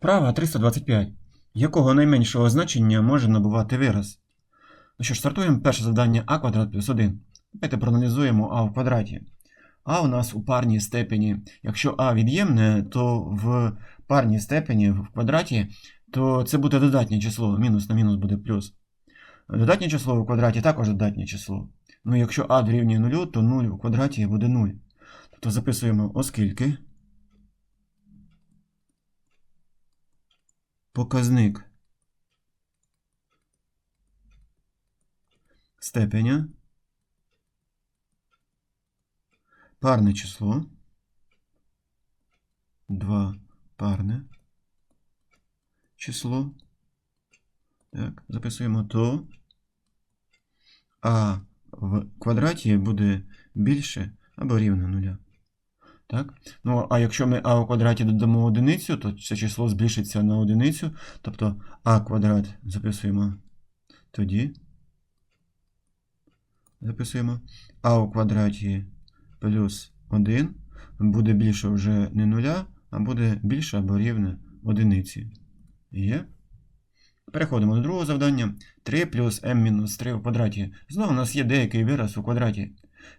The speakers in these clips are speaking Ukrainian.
Вправа 325. Якого найменшого значення може набувати вираз? Ну що ж, стартуємо перше завдання а квадрат плюс 1. Давайте проаналізуємо а в квадраті. А у нас у парній степені. Якщо а від'ємне, то в парній степені в квадраті, то це буде додатнє число. Мінус на мінус буде плюс. Додатнє число в квадраті також додатнє число. Ну, якщо а дорівнює 0, то 0 у квадраті буде 0. Тобто записуємо, оскільки показник. Степеня. Парне число. 2 парне. Число. Так, записуємо то. А в квадраті буде більше або рівне нуля. Так? Ну, а якщо ми а у квадраті додамо одиницю, то це число збільшиться на одиницю. Тобто а квадрат записуємо тоді. Записуємо а у квадраті плюс 1 буде більше вже не нуля, а буде більше або рівне одиниці. Є. Переходимо до другого завдання. 3 плюс m мінус 3 у квадраті. Знову у нас є деякий вираз у квадраті.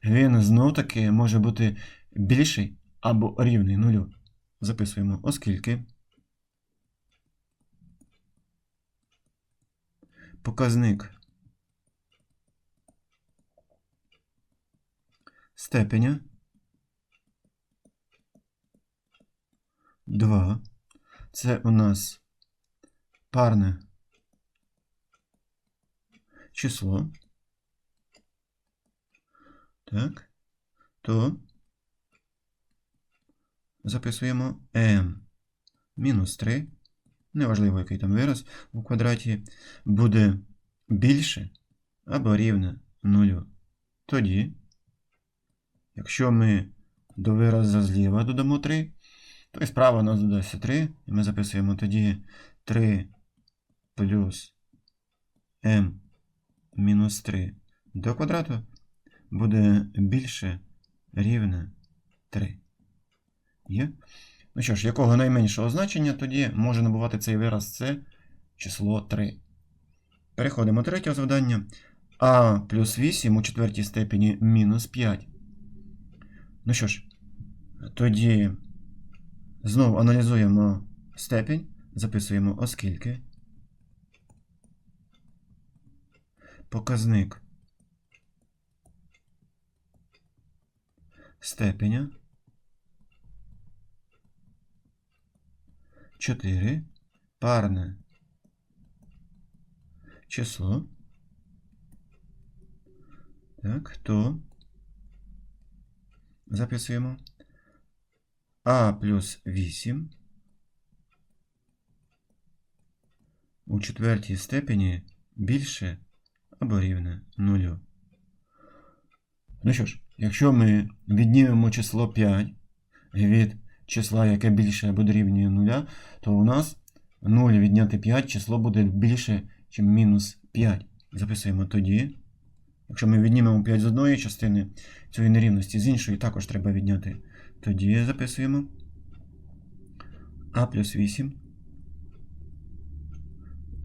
Він знов таки може бути більший або рівний нулю. Записуємо, оскільки показник степеня 2. Це у нас парне число. Так. То записуємо m мінус 3. Неважливо, який там вираз у квадраті, буде більше або рівне нулю. Тоді, якщо ми до виразу зліва додамо 3, то і справа у нас додасться 3, і ми записуємо тоді 3 плюс m мінус 3 до квадрату буде більше рівне 3. Є? Ну що ж, якого найменшого значення, тоді може набувати цей вираз це число 3. Переходимо до третього завдання. А плюс 8 у четвертій степені мінус 5. Ну що ж, тоді знову аналізуємо степень, записуємо оскільки. Показник степеня 4 парне число. Так, то записуємо А плюс 8 у четвертій степені більше або рівне нулю. Ну що ж, якщо ми віднімемо число 5 від числа, яке більше або дорівнює 0, то у нас 0 відняти 5 число буде більше, ніж мінус 5. Записуємо тоді. Якщо ми віднімемо 5 з одної частини цієї нерівності, з іншої також треба відняти. Тоді записуємо А плюс 8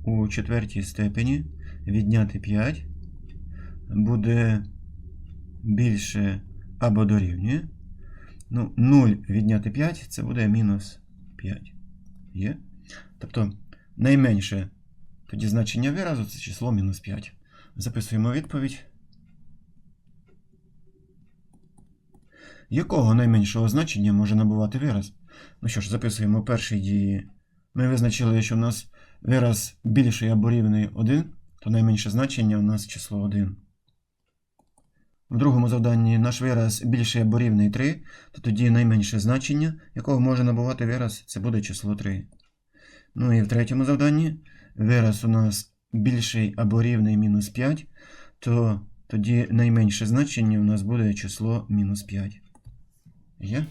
у четвертій степені відняти 5 буде більше або дорівнює. Ну, 0 відняти 5 це буде мінус 5. Є? Тобто найменше тоді значення виразу це число мінус 5. Записуємо відповідь. Якого найменшого значення може набувати вираз? Ну що ж, записуємо перші дії. Ми визначили, що у нас вираз більший або рівний 1, то найменше значення у нас число 1. В другому завданні наш вираз більший або рівний 3, то тоді найменше значення, якого може набувати вираз, це буде число 3. Ну і в третьому завданні вираз у нас більший або рівний мінус 5, то тоді найменше значення у нас буде число мінус 5. Є?